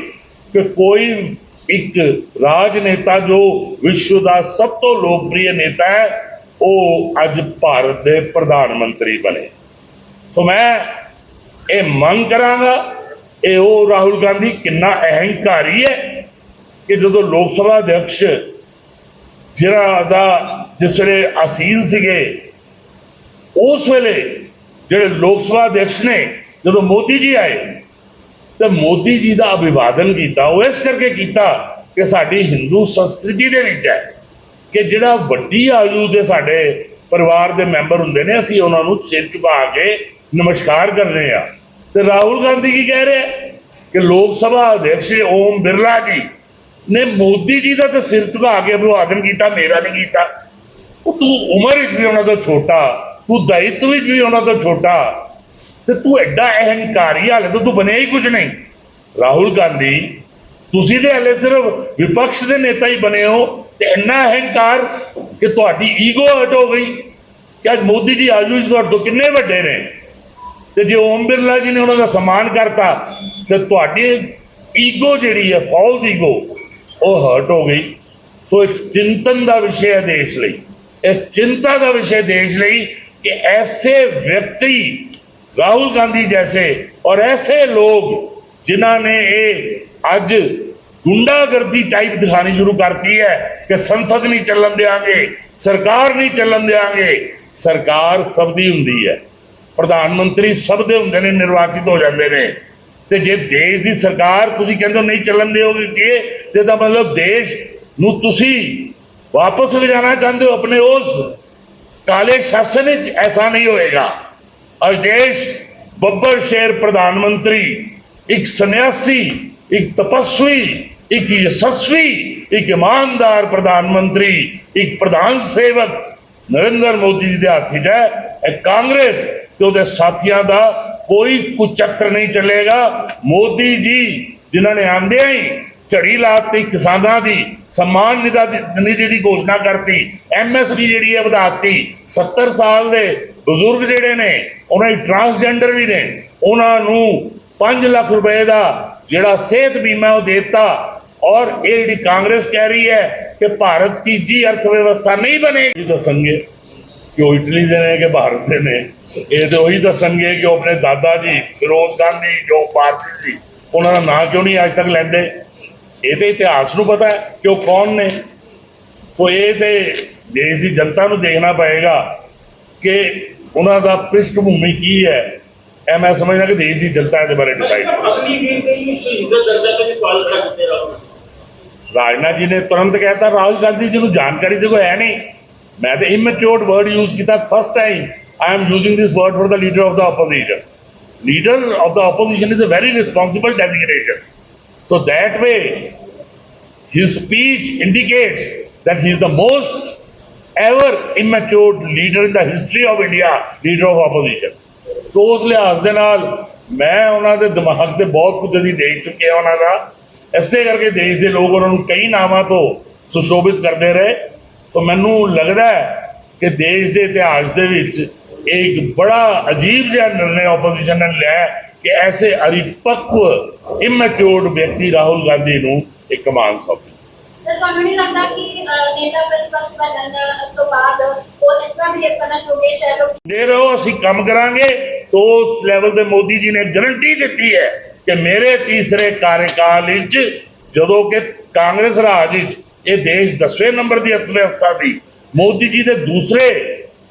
ਕਿ ਕੋਈ ਇੱਕ ਰਾਜਨੇਤਾ ਜੋ ਵਿਸ਼ਵ ਦਾ ਸਭ ਤੋਂ ਲੋਕਪ੍ਰਿਯ ਨੇਤਾ ਹੈ ਉਹ ਅੱਜ ਭਾਰਤ ਦੇ ਪ੍ਰਧਾਨ ਮੰਤਰੀ ਬਣੇ। ਸੋ ਮੈਂ ਇਹ ਮੰਗ ਕਰਾਂਗਾ, ਇਹ ਉਹ ਰਾਹੁਲ ਗਾਂਧੀ ਕਿੰਨਾ ਅਹੰਕਾਰੀ ਹੈ ਕਿ ਜਦੋਂ ਲੋਕ ਸਭਾ ਅਧਿਕਸ਼ ਜਿਹੜਾ ਦਾ ਜਿਸ ਵੇਲੇ ਅਸੀਲ ਸੀਗੇ, ਉਸ ਵੇਲੇ ਜਿਹੜੇ ਲੋਕ ਸਭਾ ਅਧਿਕਸ਼ ਨੇ, ਜਦੋਂ ਮੋਦੀ ਜੀ ਆਏ, ਤੇ ਮੋਦੀ ਜੀ ਦਾ ਅਭਿਵਾਦਨ ਕੀਤਾ, ਉਹ ਇਸ ਕਰਕੇ ਕੀਤਾ ਕਿ ਸਾਡੀ ਹਿੰਦੂ ਸੰਸਕ੍ਰਿਤੀ ਦੇ ਵਿੱਚ ਹੈ। ਕਿ ਜਿਹੜਾ ਵੱਡੀ ਆਯੂ ਦੇ ਸਾਡੇ ਪਰਿਵਾਰ ਦੇ ਮੈਂਬਰ ਹੁੰਦੇ ਨੇ, ਅਸੀਂ ਉਹਨਾਂ ਨੂੰ ਸਿਰ ਝੁਕਾ ਕੇ ਨਮਸਕਾਰ ਕਰਨੇ ਆ ਤੇ ਰਾਹੁਲ ਗਾਂਧੀ ਕੀ ਕਹਿ ਰਿਹਾ ਕਿ ਲੋਕ ਸਭਾ ਅਧਿਕਸ਼ ਓਮ ਬਿਰਲਾ ਜੀ ਨੇ ਮੋਦੀ ਜੀ ਦਾ ਤਾਂ ਸਿਰ ਝੁਕਾ ਕੇ ਅਭਿਵਾਦਨ ਕੀਤਾ, ਮੇਰਾ ਨਹੀਂ ਕੀਤਾ। ਉਹ ਤੂੰ ਉਮਰ ਵਿੱਚ ਵੀ ਉਹਨਾਂ ਤੋਂ ਛੋਟਾ, ਤੂੰ ਦਾਇਿਤਵ ਵਿੱਚ ਵੀ ਉਹਨਾਂ ਤੋਂ ਛੋਟਾ, ਤੇ ਤੂੰ ਐਡਾ ਅਹੰਕਾਰੀ ਹਾਲੇ ਤਾਂ ਤੂੰ ਬਣਿਆ ਹੀ ਕੁਝ ਨਹੀਂ। ਰਾਹੁਲ ਗਾਂਧੀ, ਤੁਸੀਂ ਤੇ ਹਲੇ ਸਿਰਫ ਵਿਪਕਸ਼ ਦੇ ਨੇਤਾ ਹੀ ਬਣੇ ਹੋ ਤੇ ਇੰਨਾ ਅਹੰਕਾਰ ਕਿ ਤੁਹਾਡੀ ਈਗੋ ਹਟ ਹੋ ਗਈ ਕਿ ਅੱਜ ਮੋਦੀ ਜੀ ਆਜੂ ਇਸ ਤੁਹਾਡੇ ਤੋਂ ਕਿੰਨੇ ਵੱਡੇ ਨੇ। ਤੇ ਜੇ ਓਮ ਬਿਰਲਾ ਜੀ ਨੇ ਉਹਨਾਂ ਦਾ ਸਨਮਾਨ ਕਰਤਾ, ਤੇ ਤੁਹਾਡੀ ਈਗੋ ਜਿਹੜੀ ਹੈ ਫਾਲਸ ਈਗੋ ਉਹ ਹਰਟ ਹੋ ਗਈ। ਸੋ ਇਸ ਚਿੰਤਨ ਦਾ ਵਿਸ਼ੇ ਹੈ ਦੇਸ਼ ਲਈ। ਇਸ ਚਿੰਤਾ ਦਾ ਵਿਸ਼ੇ ਦੇਸ਼ ਲਈ ਕਿ ਐਸੇ ਵਿਅਕਤੀ ਰਾਹੁਲ ਗਾਂਧੀ ਜੈਸੇ ਔਰ ਐਸੇ ਲੋਕ ਜਿਨ੍ਹਾਂ ਨੇ ਇਹ ਅੱਜ ਗੁੰਡਾਗਰਦੀ ਟਾਈਪ ਦਿਖਾਣੀ ਸ਼ੁਰੂ ਕਰਤੀ ਹੈ ਕਿ ਸੰਸਦ ਨਹੀਂ ਚੱਲਣ ਦੇਾਂਗੇ ਸਰਕਾਰ ਨਹੀਂ ਚੱਲਣ ਦੇਾਂਗੇ ਸਰਕਾਰ ਸਭ ਦੀ ਹੁੰਦੀ ਹੈ। ਪ੍ਰਧਾਨ ਮੰਤਰੀ ਸਭ ਦੇ ਹੁੰਦੇ ਨੇ, ਨਿਰਵਾਚਿਤ ਹੋ ਜਾਂਦੇ ਨੇ। ਤੇ ਜੇ ਦੇਸ਼ ਦੀ ਸਰਕਾਰ ਤੁਸੀਂ ਕਹਿੰਦੇ ਹੋ ਨਹੀਂ ਚੱਲਣ ਦਿਓਗੇ ਕਿ, ਤੇ ਦਾ ਮਤਲਬ ਦੇਸ਼ ਨੂੰ ਤੁਸੀਂ ਵਾਪਸ ਲਿਜਾਣਾ ਚਾਹੁੰਦੇ ਹੋ ਆਪਣੇ ਉਸ ਕਾਲੇ ਸ਼ਾਸਨ ਵਿੱਚ, ਐਸਾ ਨਹੀਂ ਹੋਏਗਾ। ਅੱਜ ਦੇਸ਼ ਬੱਬਰ ਸ਼ੇਰ ਪ੍ਰਧਾਨ ਮੰਤਰੀ, ਇੱਕ ਸੰਨਿਆਸੀ, ਇੱਕ ਤਪਸਵੀ ਇੱਕ ਯਸ਼ਸਵੀ, ਇੱਕ ਇਮਾਨਦਾਰ ਪ੍ਰਧਾਨ ਮੰਤਰੀ, ਇੱਕ ਪ੍ਰਧਾਨ ਸੇਵਕ ਨਰਿੰਦਰ ਮੋਦੀ ਜੀ ਦੇ ਹੱਥ 'ਚ ਹੈ ਇਹ ਕਾਂਗਰਸ ਤੇ ਉਹਦੇ ਸਾਥੀਆਂ ਦਾ ਕੋਈ ਕੁਚੱਕਰ ਨਹੀਂ ਚੱਲੇਗਾ। ਮੋਦੀ ਜੀ ਜਿਨ੍ਹਾਂ ਨੇ ਆਂਦਿਆਂ ਹੀ ਝੜੀ ਲਾਤੀ ਕਿਸਾਨਾਂ ਦੀ, ਸਨਮਾਨ ਨਿਧਾ ਨਿਧੀ ਦੀ ਘੋਸ਼ਣਾ ਕਰਤੀ ਐਮਐਸਪੀ ਜਿਹੜੀ ਹੈ ਵਧਾਤੀ 70 ਸਾਲ ਦੇ ਬਜ਼ੁਰਗ ਜਿਹੜੇ ਨੇ, ਉਹਨਾਂ ਦੀ ਟਰਾਂਸਜੈਂਡਰ ਵੀ ਨੇ, ਉਹਨਾਂ ਨੂੰ 5 ਲੱਖ ਰੁਪਏ ਦਾ ਜਿਹੜਾ ਸਿਹਤ ਬੀਮਾ ਉਹ ਦੇ ਦਿੱਤਾ। ਔਰ ਇਹ ਜਿਹੜੀ ਕਾਂਗਰਸ ਕਹਿ ਰਹੀ ਹੈ ਕਿ ਭਾਰਤ ਤੀਜੀ ਅਰਥ ਵਿਵਸਥਾ ਨਹੀਂ ਬਣੇਗੀ। ਦੱਸਣਗੇ ਕਿ ਉਹ ਇਟਲੀ ਦੇ ਨੇ ਕਿ ਭਾਰਤ ਦੇ ਨੇ। ਇਹ ਤੇ ਉਹੀ ਦੱਸਣਗੇ ਕਿ ਉਹ ਆਪਣੇ ਦਾਦਾ ਜੀ ਫਿਰੋਜ਼ ਗਾਂਧੀ ਜੋ ਭਾਰਤੀ ਸੀ ਉਹਨਾਂ ਦਾ ਨਾਂ ਕਿਉਂ ਨਹੀਂ ਅੱਜ ਤੱਕ ਲੈਂਦੇ? ਇਹ ਤੇ ਇਤਿਹਾਸ ਨੂੰ ਪਤਾ ਹੈ ਕਿ ਉਹ ਕੌਣ ਨੇ। ਸੋ ਇਹ ਤੇ ਦੇਸ਼ ਦੀ ਜਨਤਾ ਨੂੰ ਦੇਖਣਾ ਪਏਗਾ ਕਿ ਉਹਨਾਂ ਦਾ ਪ੍ਰਿਸ਼ਠ ਭੂਮੀ ਕੀ ਹੈ। ਇਹ ਮੈਂ ਸਮਝਦਾ ਕਿ ਦੇਸ਼ ਦੀ ਜਨਤਾ ਇਹਦੇ ਬਾਰੇ ਡਿਸਾਈਡ ਸ਼ਹੀਦ ਦਾ ਦਰਜਾ ਤੇ ਸਵਾਲ ਰਹੋ ਰਾਜਨਾਥ ਜੀ ਨੇ ਤੁਰੰਤ ਕਹਿਤਾ ਰਾਹੁਲ ਗਾਂਧੀ ਜੀ ਨੂੰ ਜਾਣਕਾਰੀ ਦੇ ਕੋਈ ਹੈ ਨਹੀਂ। ਮੈਂ ਤੇ ਇਮੈਚੁਰ ਵਰਡ ਯੂਜ਼ ਕੀਤਾ first time I am using this word for the leader of the opposition leader of the opposition is a very responsible designated So that way, his speech indicates that he is the most ever immature leader in the history of India, leader of opposition. So ਉਸ ਲਿਹਾਜ਼ ਦੇ ਨਾਲ ਮੈਂ ਉਹਨਾਂ ਦੇ ਦਿਮਾਗ ਤੇ ਬਹੁਤ ਕੁਝ ਅਸੀਂ ਦੇਖ ਚੁੱਕੇ ਹਾਂ ਉਹਨਾਂ ਦਾ ਇਸੇ ਕਰਕੇ ਦੇਸ਼ ਦੇ ਲੋਕ ਉਹਨਾਂ ਨੂੰ ਕਈ ਨਾਵਾਂ ਤੋਂ ਸੁਸ਼ੋਭਿਤ ਕਰਦੇ ਰਹੇ। ਤਾਂ ਮੈਨੂੰ ਲੱਗਦਾ ਹੈ ਕਿ ਦੇਸ਼ ਦੇ ਇਤਿਹਾਸ ਦੇ ਵਿੱਚ ਇਹ ਇੱਕ ਬੜਾ ਅਜੀਬ ਜਿਹਾ ਨਿਰਣੇ ਆਪੋਜੀਸ਼ਨ ਨੇ ਲਿਆ ਕਿ ਐਸੇ ਅਰਿਪਕਵ ਇਮੈਚੁਰਡ ਵਿਅਕਤੀ ਰਾਹੁਲ ਗਾਂਧੀ ਨੂੰ ਇੱਕ ਕਮਾਨ ਸੌਂਪੀ। ਸਰ ਤੁਹਾਨੂੰ ਨਹੀਂ ਲੱਗਦਾ ਕਿ ਨੇਤਾ ਪ੍ਰਤੀਪਕਸ਼ ਬਣਨ ਤੋਂ ਬਾਅਦ ਉਹ ਇਸ ਤਰ੍ਹਾਂ ਵੀ ਕਰਨਾ ਸ਼ੁਰੂ ਗਏ ਚਾਹੇ ਲੋਕ ਦੇ ਰਹੋ ਅਸੀਂ ਕੰਮ ਕਰਾਂਗੇ ਤੋਂ ਉਸ ਲੈਵਲ ਤੇ ਮੋਦੀ ਜੀ ਨੇ ਗਰੰਟੀ ਦਿੱਤੀ ਹੈ ਕਿ ਮੇਰੇ ਤੀਸਰੇ ਕਾਰਜਕਾਲ ਵਿੱਚ ਜਦੋਂ ਕਿ ਕਾਂਗਰਸ ਰਾਜ ਵਿੱਚ ਇਹ ਦੇਸ਼ 10ਵੇਂ ਨੰਬਰ ਦੀ ਅਰਥਵਿਵਸਥਾ ਸੀ ਮੋਦੀ ਜੀ ਦੇ ਦੂਸਰੇ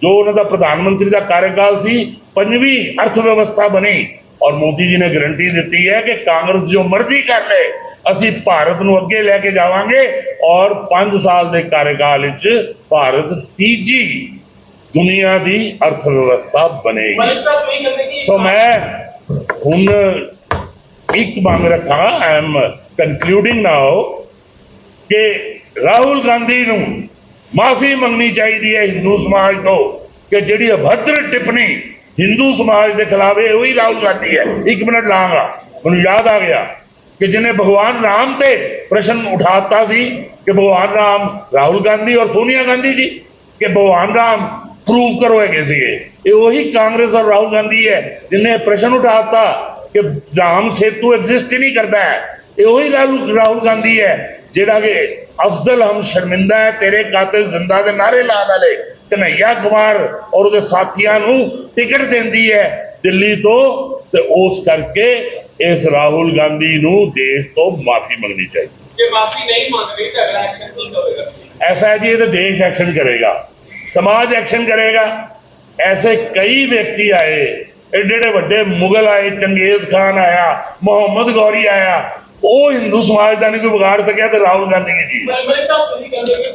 ਜੋ ਉਹਨਾਂ ਦਾ ਪ੍ਰਧਾਨ ਮੰਤਰੀ ਦਾ ਕਾਰਜਕਾਲ ਸੀ ਪੰਜਵੀਂ ਅਰਥਵਿਵਸਥਾ ਬਣੀ। ਔਰ ਮੋਦੀ ਜੀ ਨੇ ਗਰੰਟੀ ਦਿੱਤੀ ਹੈ ਕਿ ਕਾਂਗਰਸ ਜੋ ਮਰਜ਼ੀ ਕਰ ਲੇ ਅਸੀਂ ਭਾਰਤ ਨੂੰ ਅੱਗੇ ਲੈ ਕੇ ਜਾਵਾਂਗੇ। ਔਰ 5 ਸਾਲ ਦੇ ਕਾਰਜਕਾਲ ਵਿੱਚ ਭਾਰਤ ਤੀਜੀ ਦੁਨੀਆ ਦੀ ਅਰਥ ਵਿਵਸਥਾ ਬਣੇਗੀ ਸੋ ਮੈਂ ਹੁਣ ਇੱਕ ਮੰਗ ਰੱਖਾਂ ਆਈ ਐਮ ਕਨਕਲੂਡਿੰਗ ਨਾਓ ਕਿ ਰਾਹੁਲ ਗਾਂਧੀ ਨੂੰ ਮਾਫੀ ਮੰਗਣੀ ਚਾਹੀਦੀ ਹੈ ਹਿੰਦੂ ਸਮਾਜ ਤੋਂ ਕਿ ਜਿਹੜੀ ਅਭਦਰ ਟਿੱਪਣੀ ਹਿੰਦੂ ਸਮਾਜ ਦੇ ਖਿਲਾਫ ਹੈ, ਉਹੀ ਰਾਹੁਲ ਗਾਂਧੀ ਹੈ। ਇੱਕ ਮਿੰਟ ਲਾਂਗਾ ਮੈਨੂੰ ਯਾਦ ਆ ਗਿਆ ਕਿ ਜਿਹਨੇ ਭਗਵਾਨ ਰਾਮ ਤੇ ਪ੍ਰਸ਼ਨ ਉਠਾਤਾ ਸੀ ਕਿ ਭਗਵਾਨ ਰਾਮ ਰਾਹੁਲ ਗਾਂਧੀ ਔਰ ਸੋਨੀਆ ਗਾਂਧੀ ਜੀ, ਕਿ ਭਗਵਾਨ ਰਾਮ ਪ੍ਰੂਵ ਕਰੋ ਹੈਗੇ ਸੀਗੇ। ਇਹ ਉਹੀ ਕਾਂਗਰਸ ਔਰ ਰਾਹੁਲ ਗਾਂਧੀ ਹੈ ਜਿਨੇ ਪ੍ਰਸ਼ਨ ਉਠਾਤਾ ਕਿ ਰਾਮ ਸੇਤੂ ਐਗਜ਼ਿਸਟ ਹੀ ਨਹੀਂ ਕਰਦਾ ਹੈ। ਇਹ ਉਹੀ ਰਾਹੁਲ ਗਾਂਧੀ ਹੈ ਜਿਹੜਾ ਕਿ ਅਫਜ਼ਲ ਹਮ ਸ਼ਰਮਿੰਦਾ ਹੈ ਤੇਰੇ ਕਾਤਲ ਜ਼ਿੰਦਾ ਦੇ ਨਾਰੇ ਲਾਣ ਵਾਲੇ ਕਨਈਆ ਕੁਮਾਰ ਔਰ ਉਹਦੇ ਸਾਥੀਆਂ ਨੂੰ ਟਿਕਟ ਦਿੰਦੀ ਹੈ ਦਿੱਲੀ ਤੋਂ ਤੇ ਉਸ ਕਰਕੇ ਇਸ ਰਾਹੁਲ ਗਾਂਧੀ ਨੂੰ ਦੇਸ਼ ਤੋਂ ਮਾਫੀ ਮੰਗਣੀ ਚਾਹੀਦੀ। ਜੇ ਮਾਫੀ ਨਹੀਂ ਮੰਗਦੀ ਤਾਂ ਅਗਲਾ ਐਕਸ਼ਨ ਕੀ ਕਰੇਗਾ? ਐਸਾ ਹੈ ਜੀ ਇਹ ਤਾਂ ਦੇਸ਼ ਐਕਸ਼ਨ ਕਰੇਗਾ। ਸਮਾਜ ਐਕਸ਼ਨ ਕਰੇਗਾ। ਐਸੇ ਕਈ ਵਿਅਕਤੀ ਆਏ ਐਡੇ ਐਡੇ ਵੱਡੇ ਮੁਗਲ ਆਏ ਚੰਗੇਜ਼ ਖਾਨ ਆਇਆ ਮੁਹੰਮਦ ਗੌਰੀ ਆਇਆ ਉਹ ਹਿੰਦੂ ਸਮਾਜ ਦਾ ਨਹੀਂ ਕੋਈ ਵਿਗਾੜ ਸਕਿਆ ਤੇ ਰਾਹੁਲ ਗਾਂਧੀ ਜੀ। ਮੈਂ ਸਾਹਿਬ ਤੁਸੀਂ ਖੜਗੇ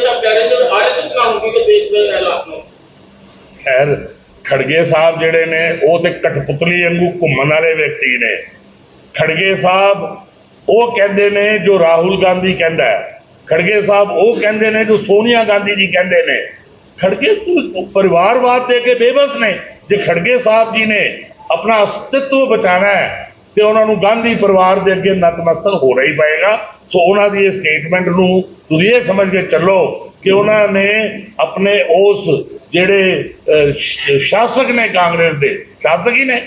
ਸਾਹਿਬ ਖੈਰ ਖੜਗੇ ਸਾਹਿਬ ਜਿਹੜੇ ਨੇ ਉਹ ਤੇ ਕਟਪੁਤਲੀ ਵਾਂਗੂ ਘੁੰਮਣ ਵਾਲੇ ਵਿਅਕਤੀ ਨੇ। ਖੜਗੇ ਸਾਹਿਬ ਉਹ ਕਹਿੰਦੇ ਨੇ ਜੋ ਰਾਹੁਲ ਗਾਂਧੀ ਕਹਿੰਦਾ ਖੜਗੇ ਸਾਹਿਬ ਉਹ ਕਹਿੰਦੇ ਨੇ ਜੋ ਸੋਨੀਆ ਗਾਂਧੀ ਜੀ ਕਹਿੰਦੇ ਨੇ। ਖੜਗੇ ਸਾਹਿਬ ਦੇ ਕੇ ਬੇਬਸ ਨੇ, ਜੇ ਖੜਗੇ ਸਾਹਿਬ ਜੀ ਨੇ ਆਪਣਾ ਅਸਤਿਤਵ ਬਚਾਣਾ ਹੈ, ਤੇ ਉਹਨਾਂ ਨੂੰ ਗਾਂਧੀ ਪਰਿਵਾਰ ਦੇ ਅੱਗੇ ਨਤਮਸਤਕ ਹੋਣਾ ਹੀ ਪਏਗਾ। ਸੋ ਉਹਨਾਂ ਦੀ ਇਹ ਸਟੇਟਮੈਂਟ ਨੂੰ ਤੁਸੀਂ ਇਹ ਸਮਝ ਕੇ ਚੱਲੋ ਕਿ ਉਹਨਾਂ ਨੇ ਆਪਣੇ ਉਸ ਜਿਹੜੇ ਸ਼ਾਸਕ ਨੇ ਕਾਂਗਰਸ ਦੇ, ਸ਼ਾਸਕ ਹੀ ਨੇ,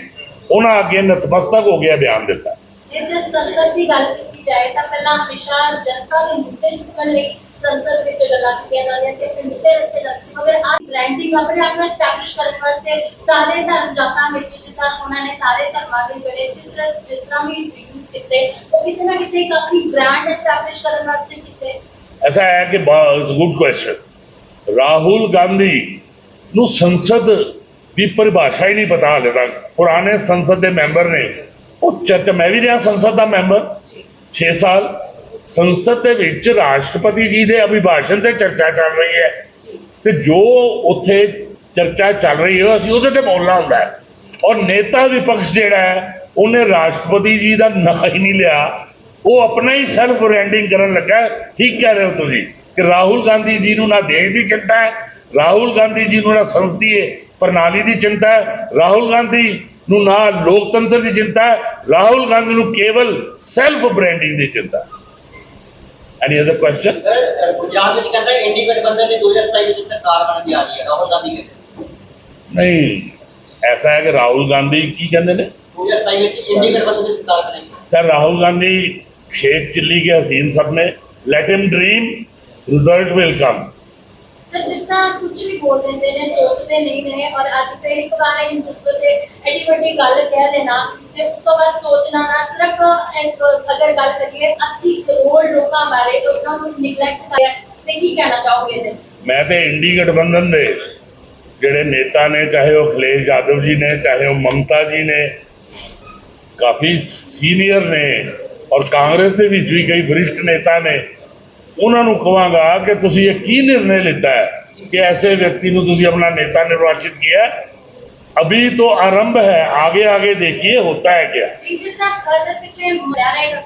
ਉਹਨਾਂ ਅੱਗੇ ਨਤਮਸਤਕ ਹੋ ਗਿਆ ਬਿਆਨ ਦਿੱਤਾ। ਇਸ ਸੰਸਦ ਦੀ ਗੱਲ ਕੀਤੀ ਜਾਏ ਤਾਂ ਪਹਿਲਾਂ ਹਮੇਸ਼ਾ ਜਨਤਾ ਦੇ ਮੁੱਦੇ ਚੁੱਕਣ ਲਈ ਸੰਸਦ ਵਿੱਚ ਗੱਲਾਂ ਕੀਤੀਆਂ ਜਾਂਦੀਆਂ ਤੇ ਪਿੰਡ ਦੇ ਰਸਤੇ ਲੱਗ ਮਗਰ ਆ ਬ੍ਰਾਂਡਿੰਗ ਆਪਣੇ ਆਪ ਨੂੰ ਐਸਟੈਬਲਿਸ਼ ਕਰਨ ਵਾਸਤੇ ਸਾਰੇ ਧਰਮ ਜਾਤਾਂ ਵਿੱਚ ਜਿੱਦਾਂ ਉਹਨਾਂ ਨੇ ਸਾਰੇ ਧਰਮਾਂ ਦੇ ਜਿਹੜੇ ਚਿੱਤਰ ਜਿਤਨਾ ਵੀ ਯੂਜ਼ ਕੀਤੇ ਉਹ ਕਿਤੇ ਨਾ ਕਿਤੇ ਕਾਫੀ ਬ੍ਰਾਂਡ ਐਸਟੈਬਲਿਸ਼ ਕਰਨ ਵਾਸਤੇ ਕੀਤੇ। ਐਸਾ ਹੈ ਕਿ ਗੁੱਡ ਕੁਐਸਚਨ ਰਾਹੁਲ ਗਾਂਧੀ ਨੂੰ ਸੰਸਦ ਦੀ ਪਰਿਭਾਸ਼ਾ ਹੀ ਨਹੀਂ ਪਤਾ ਹਲੇ ਤੱਕ। ਪੁਰਾਣੇ ਸੰਸਦ ਦੇ ਮੈਂਬਰ ਨੇ। ਉਹ ਚਰਚ ਮੈਂ ਵੀ ਰਿਹਾ ਸੰਸਦ ਦਾ ਮੈਂਬਰ। 6 ਸਾਲ। ਸੰਸਦ ਦੇ ਵਿੱਚ ਰਾਸ਼ਟਰਪਤੀ ਜੀ ਦੇ ਅਭਿਭਾਸ਼ਣ ਤੇ ਚਰਚਾ ਚੱਲ ਰਹੀ ਹੈ। ਤੇ ਜੋ ਉੱਥੇ ਚਰਚਾ ਚੱਲ ਰਹੀ ਹੈ ਅਸੀਂ ਉਹਦੇ ਤੇ ਬੋਲਣਾ ਹੁੰਦਾ ਹੈ। ਔਰ ਨੇਤਾ ਵਿਪਕਸ਼ ਜਿਹੜਾ ਹੈ ਉਹਨੇ ਰਾਸ਼ਟਰਪਤੀ ਜੀ ਦਾ ਨਾਂ ਹੀ ਨਹੀਂ ਲਿਆ। ਉਹ ਆਪਣਾ ਹੀ ਸੈਲਫ ਬ੍ਰਾਂਡਿੰਗ ਕਰਨ ਲੱਗਾ। ਠੀਕ ਕਹਿ ਰਹੇ ਹੋ ਤੁਸੀਂ ਕਿ ਰਾਹੁਲ ਗਾਂਧੀ ਜੀ ਨੂੰ ਨਾ ਦੇਸ਼ ਦੀ ਚਿੰਤਾ ਹੈ ਰਾਹੁਲ ਗਾਂਧੀ ਜੀ ਨੂੰ ਨਾ ਸੰਸਦੀਏ ਪ੍ਰਣਾਲੀ ਦੀ ਚਿੰਤਾ ਹੈ ਰਾਹੁਲ ਗਾਂਧੀ ਨੂੰ ਨਾ ਲੋਕਤੰਤਰ ਦੀ ਚਿੰਤਾ ਹੈ ਰਾਹੁਲ ਗਾਂਧੀ ਨੂੰ ਕੇਵਲ ਸੈਲਫ ਬ੍ਰਾਂਡਿੰਗ ਦੀ ਚਿੰਤਾ ਹੈ। Any other question sir Gujarat ਵਿੱਚ ਕਹਿੰਦਾ ਇੰਡੀ ਗਠਬੰਧਨ ਦੀ 2027 ਵਿੱਚ ਸਰਕਾਰ ਬਣਨ ਜਾ ਰਹੀ ਹੈ ਰਾਹੁਲ ਗਾਂਧੀ ਕਹਿੰਦੇ ਨਹੀਂ ਐਸਾ ਹੈ ਕਿ ਰਾਹੁਲ ਗਾਂਧੀ ਕੀ ਕਹਿੰਦੇ ਨੇ 2027 ਵਿੱਚ ਇੰਡੀ ਗਠਬੰਧਨ ਦੀ ਸਰਕਾਰ ਬਣੇਗੀ ਤਾਂ ਰਾਹੁਲ ਗਾਂधी ਸ਼ੇਖ ਚਿੱਲੀ ਕੇ ਹਸੀਨ ਸਪਨੇ let him dream result will come ਤੇ ਜਿਸ ਤਰ੍ਹਾਂ ਕੁਝ ਵੀ ਬੋਲ ਦਿੰਦੇ ਨੇ, ਸੋਚਦੇ ਨਹੀਂ ਨੇ ਔਰ ਅੱਜ ਫਿਰ ਇੱਕ ਵਾਰ ਤੇ ਐਡੀ ਵੱਡੀ ਗੱਲ ਕਹਿ ਦੇਣਾ ਤੇ ਉਸ ਤੋਂ ਬਾਅਦ ਸੋਚਣਾ ਨਾ, ਸਿਰਫ ਇੱਕ ਅਗਰ ਗੱਲ ਕਰੀਏ 80 ਕਰੋੜ ਲੋਕਾਂ ਬਾਰੇ ਉਹਨਾਂ ਨੂੰ ਨਿਗਲੈਕਟ ਕਰਿਆ ਤੇ ਕੀ ਕਹਿਣਾ ਚਾਹੋਗੇ ਇਹਦੇ? ਮੈਂ ਤੇ ਇੰਡੀ ਗਠਬੰਧਨ ਦੇ ਜਿਹੜੇ ਨੇਤਾ ਨੇ, ਚਾਹੇ ਉਹ ਅਖਿਲੇਸ਼ ਯਾਦਵ ਜੀ ਨੇ, ਚਾਹੇ ਉਹ ਮਮਤਾ ਜੀ ਨੇ, ਕਾਫੀ ਸੀਨੀਅਰ ਨੇ ਔਰ ਕਾਂਗਰਸ ਦੇ ਵਿੱਚ ਵੀ ਕਈ ਵਰਿਸ਼ਠ ਨੇਤਾ ਨੇ ਉਹਨਾਂ ਨੂੰ ਕਹਾਂਗਾ ਕਿ ਤੁਸੀਂ ਇਹ ਕੀ ਨਿਰਣੇ ਲਿੱਤਾ ਹੈ ਕਿ ਐਸੇ ਵਿਅਕਤੀ ਨੂੰ ਤੁਸੀਂ ਆਪਣਾ ਨੇਤਾ ਨਿਰਵਾਚਿਤ ਕੀਤਾ ਹੈ? ਅਭੀ तो आरंभ है आगे आगे देखिए होता है क्या ਜਿਸ ਤਰ੍ਹਾਂ ਕਰਜ਼ੇ ਪਿੱਛੇ ਮਰਿਆ ਰਹੇਗਾ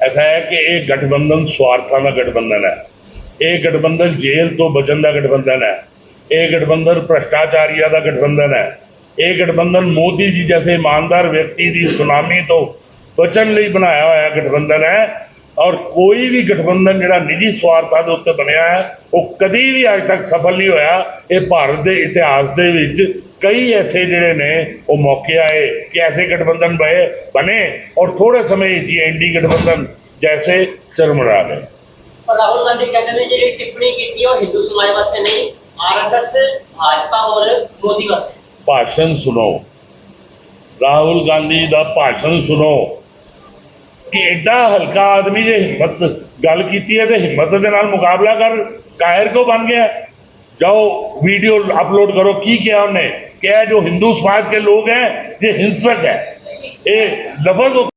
ਐਸਾ ਹੈ ਕਿ ਇਹ ਗਠਬੰਧਨ ਸਵਾਰਥਾਂ ਦਾ ਗਠਬੰਧਨ ਹੈ ਇਹ ਗਠਬੰਧਨ ਜੇਲ੍ਹ ਤੋਂ ਬਚਣ ਦਾ ਗਠਬੰਧਨ ਹੈ ਇਹ ਗਠਬੰਧਨ ਭ੍ਰਸ਼ਟਾਚਾਰੀਆਂ ਦਾ ਗਠਬੰਧਨ ਹੈ ਇਹ ਗਠਬੰਧਨ ਮੋਦੀ ਜੀ ਜੈਸੇ ਇਮਾਨਦਾਰ ਵਿਅਕਤੀ ਦੀ ਸੁਨਾਮੀ ਤੋਂ ਔਰ ਕੋਈ ਵੀ ਗਠਬੰਧਨ ਜਿਹੜਾ ਨਿੱਜੀ ਸਵਾਰਥਾਂ ਦੇ ਉੱਤੇ ਬਣਿਆ ਹੈ ਉਹ ਕਦੀ ਵੀ ਅੱਜ ਤੱਕ ਸਫਲ ਨਹੀਂ ਹੋਇਆ। ਇਹ ਭਾਰਤ ਦੇ ਇਤਿਹਾਸ ਦੇ ਵਿੱਚ ਕਈ ਐਸੇ ਜਿਹੜੇ ਨੇ ਉਹ ਮੌਕੇ ਆਏ ਕਿ ਐਸੇ ਗਠਬੰਧਨ ਬਏ ਬਣੇ ਔਰ ਥੋੜੇ ਸਮੇਂ ਵਿੱਚ ਹੀ ਐਨਡੀ ਗਠਬੰਧਨ ਜੈਸੇ ਚਰਮਰਾ ਗਏ ਰਾਹੁਲ ਗਾਂਧੀ ਕਹਿੰਦੇ ਨੇ ਜਿਹੜੀ ਟਿੱਪਣੀ ਕੀਤੀ ਉਹ ਹਿੰਦੂ ਸਮਾਜ ਵਾਸਤੇ ਨਹੀਂ ਆਰਐਸਐਸ ਭਾਜਪਾ ਔਰ ਮੋਦੀ ਵਾਸਤੇ। ਭਾਸ਼ਣ ਸੁਣੋ। ਰਾਹੁਲ ਗਾਂਧੀ ਦਾ ਭਾਸ਼ਣ ਸੁਣੋ। ਕਿ ਐਡਾ ਹਲਕਾ ਆਦਮੀ ਜੇ ਹਿੰਮਤ ਗੱਲ ਕੀਤੀ ਹੈ ਤੇ ਹਿੰਮਤ ਦੇ ਨਾਲ ਮੁਕਾਬਲਾ ਕਰ, ਕਾਇਰ ਕੋ ਬਣ ਗਿਆ? ਜਾਓ ਵੀਡੀਓ ਅਪਲੋਡ ਕਰੋ, ਕੀ ਕਿਹਾ ਉਹਨੇ? ਕਿ ਇਹ ਜੋ ਹਿੰਦੂ ਸਮਾਜ ਕੇ ਲੋਕ ਹੈ, ਇਹ ਹਿੰਸਕ ਹੈ। ਇਹ ਲਫ਼ਜ਼